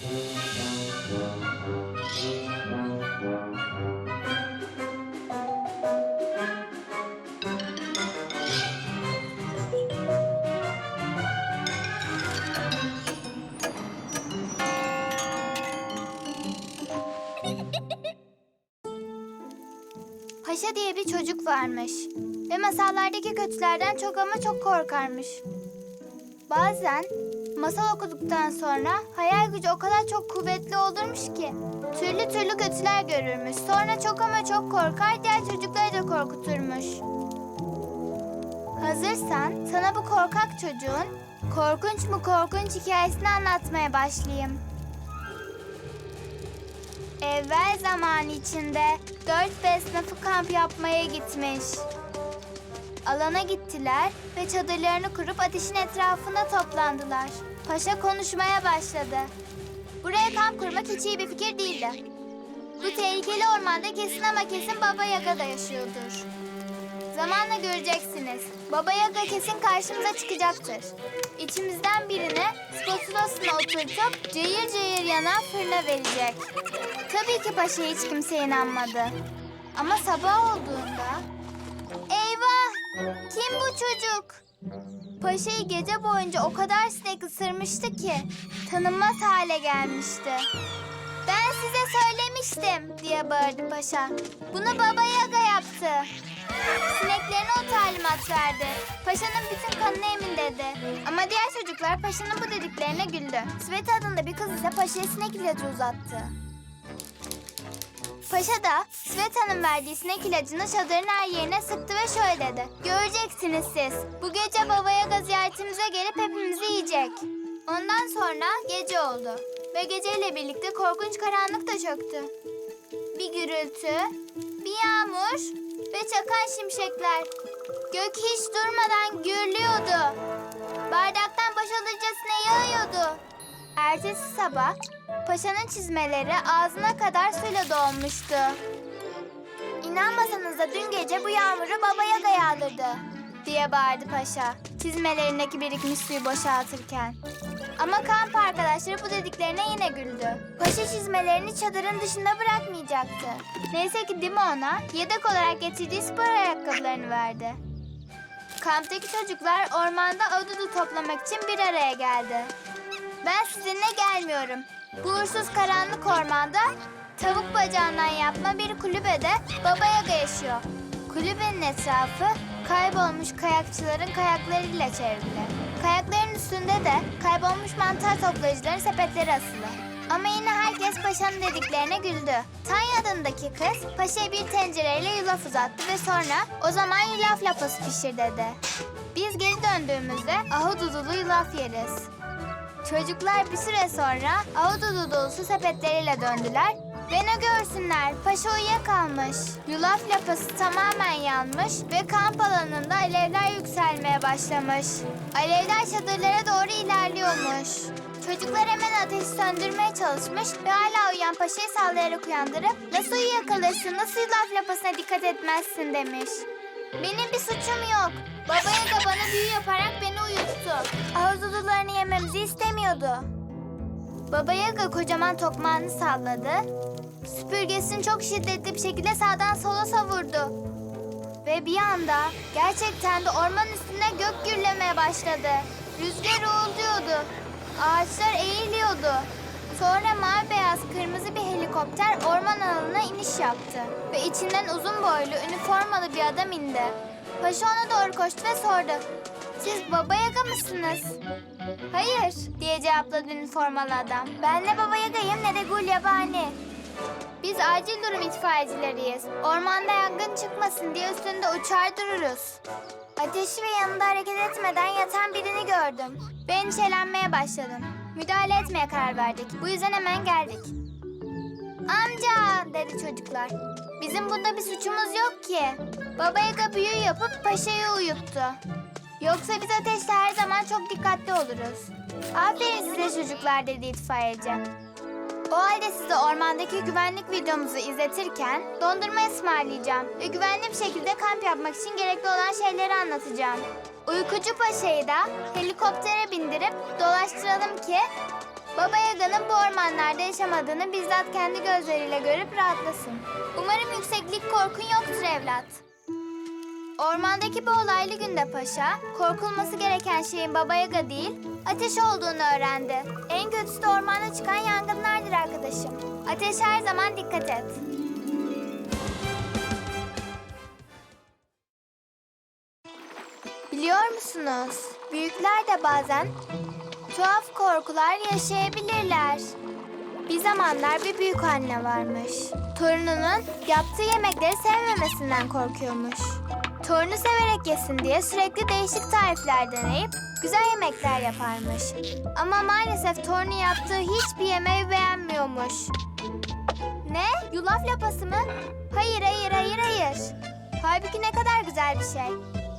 Paşa diye bir çocuk varmış. Ve masallardaki kötülerden çok ama çok korkarmış. Bazen masal okuduktan sonra hayal gücü o kadar çok kuvvetli olurmuş ki türlü türlü kötüler görürmüş. Sonra çok ama çok korkar diğer çocukları da korkuturmuş. Hazırsan sana bu korkak çocuğun korkunç mu korkunç hikayesini anlatmaya başlayayım. Evvel zaman içinde dört beş sınıfı kamp yapmaya gitmiş. Alana gittiler ve çadırlarını kurup ateşin etrafında toplandılar. Paşa konuşmaya başladı. Buraya kamp kurmak hiç iyi bir fikir değildi. Bu tehlikeli ormanda kesin ama kesin Baba Yaga da yaşıyordur. Zamanla göreceksiniz. Baba Yaga kesin karşımıza çıkacaktır. İçimizden birini spatulasına oturtup cayır cayır yanan fırına verecek. Tabii ki paşa hiç kimse inanmadı. Ama sabah olduğunda... Eyvah! Kim bu çocuk? Paşayı gece boyunca o kadar sinek ısırmıştı ki tanınmaz hale gelmişti. Ben size söylemiştim diye bağırdı paşa. Bunu baba yaga yaptı. Sineklerine o talimat verdi. Paşanın bütün kanını emin dedi. Ama diğer çocuklar paşanın bu dediklerine güldü. Sveta adında bir kız ise paşaya sinek ilacı uzattı. Paşa da Sveta'nın verdiği sinek ilacını çadırın her yerine sıktı ve şöyle dedi. Göreceksiniz siz. Bu gece babaya gaz gelip hepimizi yiyecek. Ondan sonra gece oldu. Ve geceyle birlikte korkunç karanlık da çöktü. Bir gürültü, bir yağmur ve çakan şimşekler. Gök hiç durmadan gürlüyordu. Bardaktan boşalırcasına yağıyordu. Ertesi sabah paşanın çizmeleri ağzına kadar suyla dolmuştu. İnanmasanız da dün gece bu yağmuru da yağdırdı diye bağırdı paşa çizmelerindeki birikmiş suyu boşaltırken. Ama kamp arkadaşları bu dediklerine yine güldü. Paşa çizmelerini çadırın dışında bırakmayacaktı. Neyse ki Dima ona yedek olarak getirdiği spor ayakkabılarını verdi. Kamptaki çocuklar ormanda adudu toplamak için bir araya geldi. Ben sizinle gelmiyorum. Bu uğursuz karanlık ormanda tavuk bacağından yapma bir kulübede Baba Yaga yaşıyor. Kulübenin etrafı kaybolmuş kayakçıların kayaklarıyla çevrili. Kayakların üstünde de kaybolmuş mantar toplayıcıların sepetleri asılı. Ama yine herkes paşanın dediklerine güldü. Tanya adındaki kız paşaya bir tencereyle yulaf uzattı ve sonra o zaman yulaf lapası pişir dedi. Biz geri döndüğümüzde ahududulu yulaf yeriz. Çocuklar bir süre sonra ahududu dolusu sepetleriyle döndüler ve ne görsünler paşa uyuyakalmış. Yulaf lapası tamamen yanmış ve kamp alanında alevler yükselmeye başlamış. Alevler çadırlara doğru ilerliyormuş. Çocuklar hemen ateşi söndürmeye çalışmış ve hala uyuyan paşayı sallayarak uyandırıp nasıl uyuyakalırsın, nasıl yulaf lapasına dikkat etmezsin demiş. Benim bir suçum yok. Baba Yaga bana büyü yaparak beni uyuttu. Ahududularını yememizi istemiyordu. Baba Yaga kocaman tokmağını salladı. Süpürgesini çok şiddetli bir şekilde sağdan sola savurdu. Ve bir anda gerçekten de orman üstünde gök gürlemeye başladı. Rüzgar uğulduyordu. Ağaçlar eğiliyordu. Sonra mavi beyaz kırmızı bir helikopter orman alanına iniş yaptı. Ve içinden uzun boylu üniformalı bir adam indi. Paşa ona doğru koştu ve sordu. Siz Baba Yaga mısınız? Hayır diye cevapladı üniformalı adam. Ben ne Baba Yaga'yım ne de Gulyabani. Biz acil durum itfaiyecileriyiz. Ormanda yangın çıkmasın diye üstünde uçar dururuz. Ateşi ve yanında hareket etmeden yatan birini gördüm. Ve endişelenmeye başladım. Müdahale etmeye karar verdik. Bu yüzden hemen geldik. Amca dedi çocuklar. Bizim bunda bir suçumuz yok ki. Baba Yaga büyü yapıp paşayı uyuttu. Yoksa biz ateşte her zaman çok dikkatli oluruz. Aferin size çocuklar dedi itfaiyeci. O halde size ormandaki güvenlik videomuzu izletirken dondurma ısmarlayacağım ve güvenli bir şekilde kamp yapmak için gerekli olan şeyleri anlatacağım. Uykucu Paşa'yı da helikoptere bindirip dolaştıralım ki Baba Yaga'nın bu ormanlarda yaşamadığını bizzat kendi gözleriyle görüp rahatlasın. Umarım yükseklik korkun yoktur evlat. Ormandaki bu olaylı günde paşa, korkulması gereken şeyin Baba Yaga değil, ateş olduğunu öğrendi. En kötüsü de ormanda çıkan yangınlardır arkadaşım. Ateş her zaman dikkat et. Biliyor musunuz? Büyükler de bazen tuhaf korkular yaşayabilirler. Bir zamanlar bir büyük anne varmış. Torununun yaptığı yemekleri sevmemesinden korkuyormuş. Torunu severek yesin diye sürekli değişik tarifler deneyip güzel yemekler yaparmış. Ama maalesef torunu yaptığı hiçbir yemeği beğenmiyormuş. Ne? Yulaf lapası mı? Hayır, hayır, hayır, hayır. Halbuki ne kadar güzel bir şey.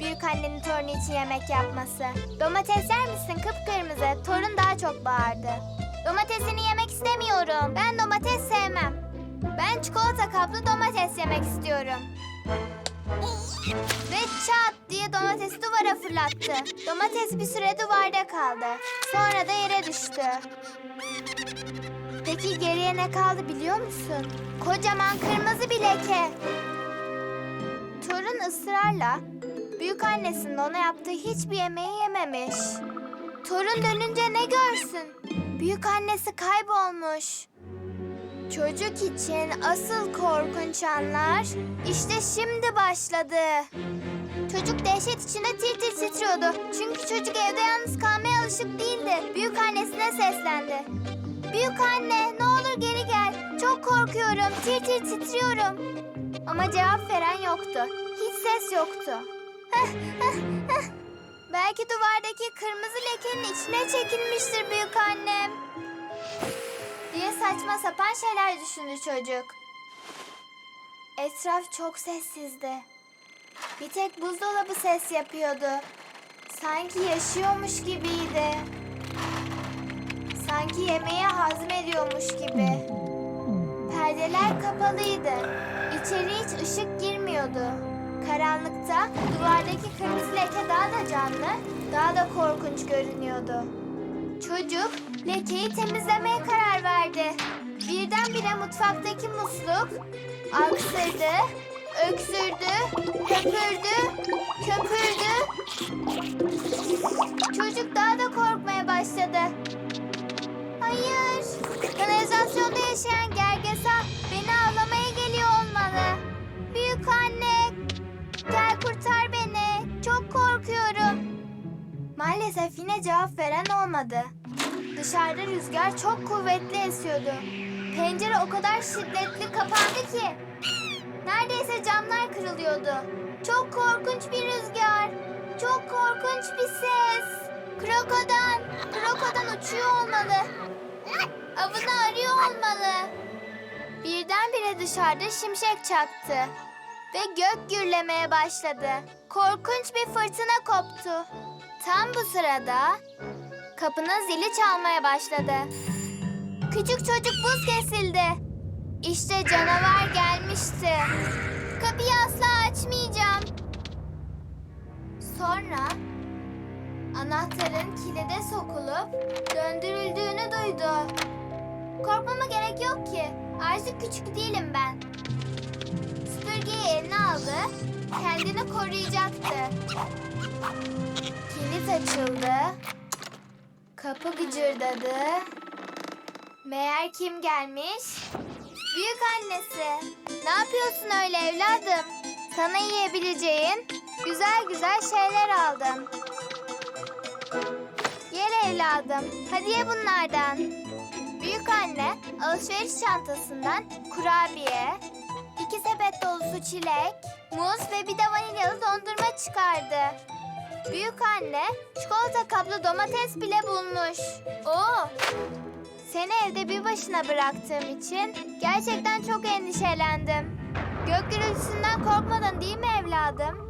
Büyük annenin torunu için yemek yapması. Domates yer misin kıpkırmızı? Torun daha çok bağırdı. Domatesini yemek istemiyorum. Ben domates sevmem. Ben çikolata kaplı domates yemek istiyorum. Diye domatesi duvara fırlattı. Domates bir süre duvarda kaldı. Sonra da yere düştü. Peki geriye ne kaldı biliyor musun? Kocaman kırmızı bir leke. Torun ısrarla büyük annesinin ona yaptığı hiçbir yemeği yememiş. Torun dönünce ne görsün? Büyük annesi kaybolmuş. Çocuk için asıl korkunç anlar işte şimdi başladı. Çocuk dehşet içinde tir tir titriyordu. Çünkü çocuk evde yalnız kalmaya alışık değildi. Büyük annesine seslendi. Büyük anne ne olur geri gel. Çok korkuyorum. Tir tir titriyorum. Ama cevap veren yoktu. Hiç ses yoktu. Belki duvardaki kırmızı lekenin içine çekilmiştir büyük annem. Diye saçma sapan şeyler düşündü çocuk. Etraf çok sessizdi. Bir tek buzdolabı ses yapıyordu. Sanki yaşıyormuş gibiydi. Sanki yemeği hazmediyormuş gibi. Perdeler kapalıydı. İçeri hiç ışık girmiyordu. Karanlıkta duvardaki kırmızı leke daha da canlı, daha da korkunç görünüyordu. Çocuk lekeyi temizlemeye karar verdi. Birdenbire mutfaktaki musluk aksırdı, öksürdü, köpürdü, köpürdü. Çocuk daha da korkmaya başladı. Hayır, kanalizasyonda yaşayan gergesa beni avlamaya geliyor olmalı. Büyük anne, gel kurtar beni. Çok korkuyorum. Maalesef yine cevap veren olmadı. Dışarıda rüzgar çok kuvvetli esiyordu. Pencere o kadar şiddetli kapandı ki neredeyse camlar kırılıyordu. Çok korkunç bir rüzgar. Çok korkunç bir ses. Krokodan, krokodan uçuyor olmalı. Avını arıyor olmalı. Birdenbire dışarıda şimşek çaktı ve gök gürlemeye başladı. Korkunç bir fırtına koptu. Tam bu sırada kapının zili çalmaya başladı. Küçük çocuk buz kesildi. İşte canavar gelmişti. Kapıyı asla açmayacağım. Sonra anahtarın kilide sokulup döndürüldüğünü duydu. Korkmama gerek yok ki. Artık küçük değilim ben. Süpürgeyi eline aldı. Kendini koruyacaktı. Kilit açıldı. Kapı gıcırdadı. Meğer kim gelmiş? Büyük annesi. Ne yapıyorsun öyle evladım? Sana yiyebileceğin güzel güzel şeyler aldım. Yer evladım. Hadi ye bunlardan. Büyük anne alışveriş çantasından kurabiye, iki sepet dolusu çilek, muz ve bir de vanilyalı dondurma çıkardı. Büyük anne çikolata kaplı domates bile bulmuş. Oo! Seni evde bir başına bıraktığım için gerçekten çok endişelendim. Gök gürültüsünden korkmadın değil mi evladım?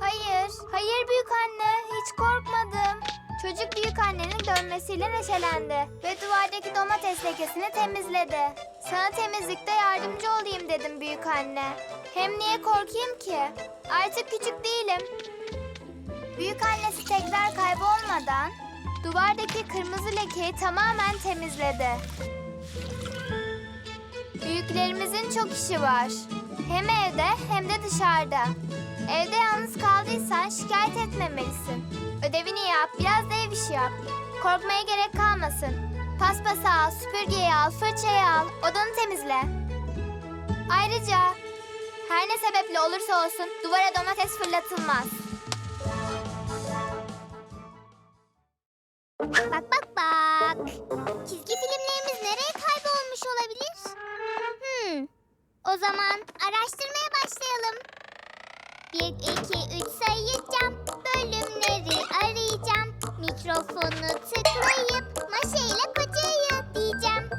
Hayır, hayır büyük anne, hiç korkmadım. Çocuk büyük annenin dönmesiyle neşelendi ve duvardaki domates lekesini temizledi. Sana temizlikte yardımcı olayım dedim büyük anne. Hem niye korkayım ki? Artık küçük değilim. Büyük annesi tekrar kaybolmadan duvardaki kırmızı lekeyi tamamen temizledi. Büyüklerimizin çok işi var. Hem evde hem de dışarıda. Evde yalnız kaldıysan şikayet etmemelisin. Ödevini yap, biraz da ev işi yap. Korkmaya gerek kalmasın. Paspası al, süpürgeyi al, fırçayı al, odanı temizle. Ayrıca her ne sebeple olursa olsun duvara domates fırlatılmaz. Bak bak bak. Çizgi filmlerimiz nereye kaybolmuş olabilir? Hmm. O zaman araştırmaya başlayalım. 1, 2, 3 sayacağım. Bölümleri arayacağım. Mikrofonu tıklayıp maşayla kocayı diyeceğim.